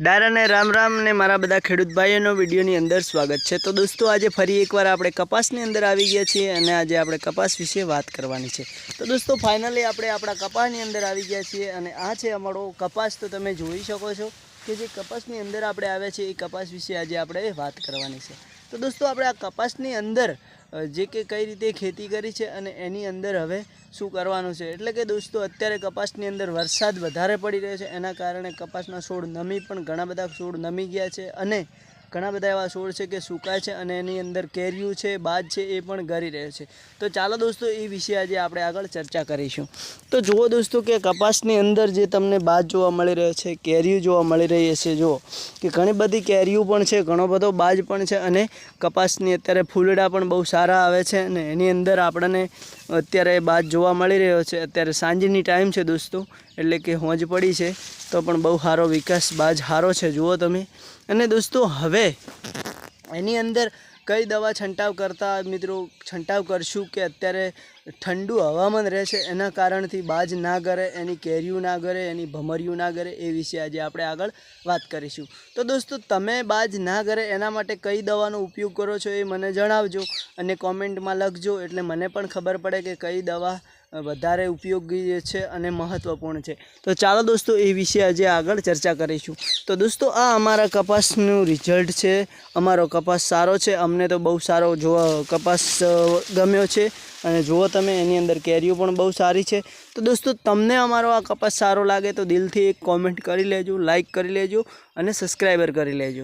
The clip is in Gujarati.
ડારાને રામ રામ ને મારા બધા ખેડૂત ભાઈઓનો વિડીયોની અંદર સ્વાગત છે. તો દોસ્તો, આજે ફરી એકવાર આપણે કપાસની અંદર આવી ગયા છીએ અને આજે આપણે કપાસ વિશે વાત કરવાની છે. તો દોસ્તો ફાઇનલી આપણે આપણા કપાસની અંદર આવી ગયા છીએ અને આ છે અમારો કપાસ. તો તમે જોઈ શકો છો કે જે કપાસની અંદર આપણે આવ્યા છીએ એ કપાસ વિશે આજે આપણે વાત કરવાની છે. તો દોસ્તો, આપણે આ કપાસની અંદર જે કે કઈ રીતે ખેતી કરી છે અને એની અંદર હવે શું કરવાનું છે? એટલે કે દોસ્તો, અત્યારે કપાસની અંદર વરસાદ વધારે પડી રહ્યો છે. એના કારણે કપાસના છોડ નમી પણ ઘણા બધા છોડ નમી ગયા છે અને ઘણા બધા એવા છોડ છે કે સુકાય છે અને એની અંદર કેરિયું છે, બાજ છે, એ પણ ગરી રહ્યો છે. તો ચાલો દોસ્તો, એ વિશે આજે આપણે આગળ ચર્ચા કરીશું. તો જુઓ દોસ્તો કે કપાસની અંદર જે તમને બાજ જોવા મળી રહ્યો છે કેરિયું જોવા મળી રહી છે જુઓ કે ઘણી બધી કેરીઓ પણ છે, ઘણો બધો બાજ પણ છે અને કપાસની અત્યારે ફૂલડા પણ બહુ સારા આવે છે અને એની અંદર આપણને અત્યારે બાજ જોવા મળી રહ્યો છે. અત્યારે સાંજની ટાઈમ છે દોસ્તો એટલે કે હોંજ પડી છે, તો પણ બહુ સારો વિકાસ બાજ સારો છે, જુઓ તમે. અને દોસ્તો, હવે એની અંદર કઈ દવા છંટાવ કરતા મિત્રો, છંટાવ કરશું કે અત્યારે ઠંડુ હવામાન રહેશે એના કારણથી બાજ ના કરે એની કેરીયું ના કરે એની ભમરિયું ના કરે એ વિશે આજે આપણે આગળ વાત કરીશું. તો દોસ્તો, તમે બાજ ના કરે એના માટે કઈ દવાનો ઉપયોગ કરો છો એ મને જણાવજો અને કોમેન્ટમાં લખજો, એટલે મને પણ ખબર પડે કે કઈ દવા વધારે ઉપયોગી છે અને મહત્ત્વપૂર્ણ છે. તો ચાલો દોસ્તો એ વિશે આજે આગળ ચર્ચા કરીશું. તો દોસ્તો આ અમારા કપાસનું રિઝલ્ટ છે. અમારો કપાસ સારો છે. અમને તો બહુ સારો જોવા કપાસ ગમ્યો છે. અને જુઓ તમે એની અંદર કેરીઓ પણ બહુ સારી છે. તો દોસ્તો તમને અમારો આ કપાસ સારો લાગે તો દિલથી એક કોમેન્ટ કરી લેજો લાઇક કરી લેજો અને સબસ્ક્રાઈબર કરી લેજો.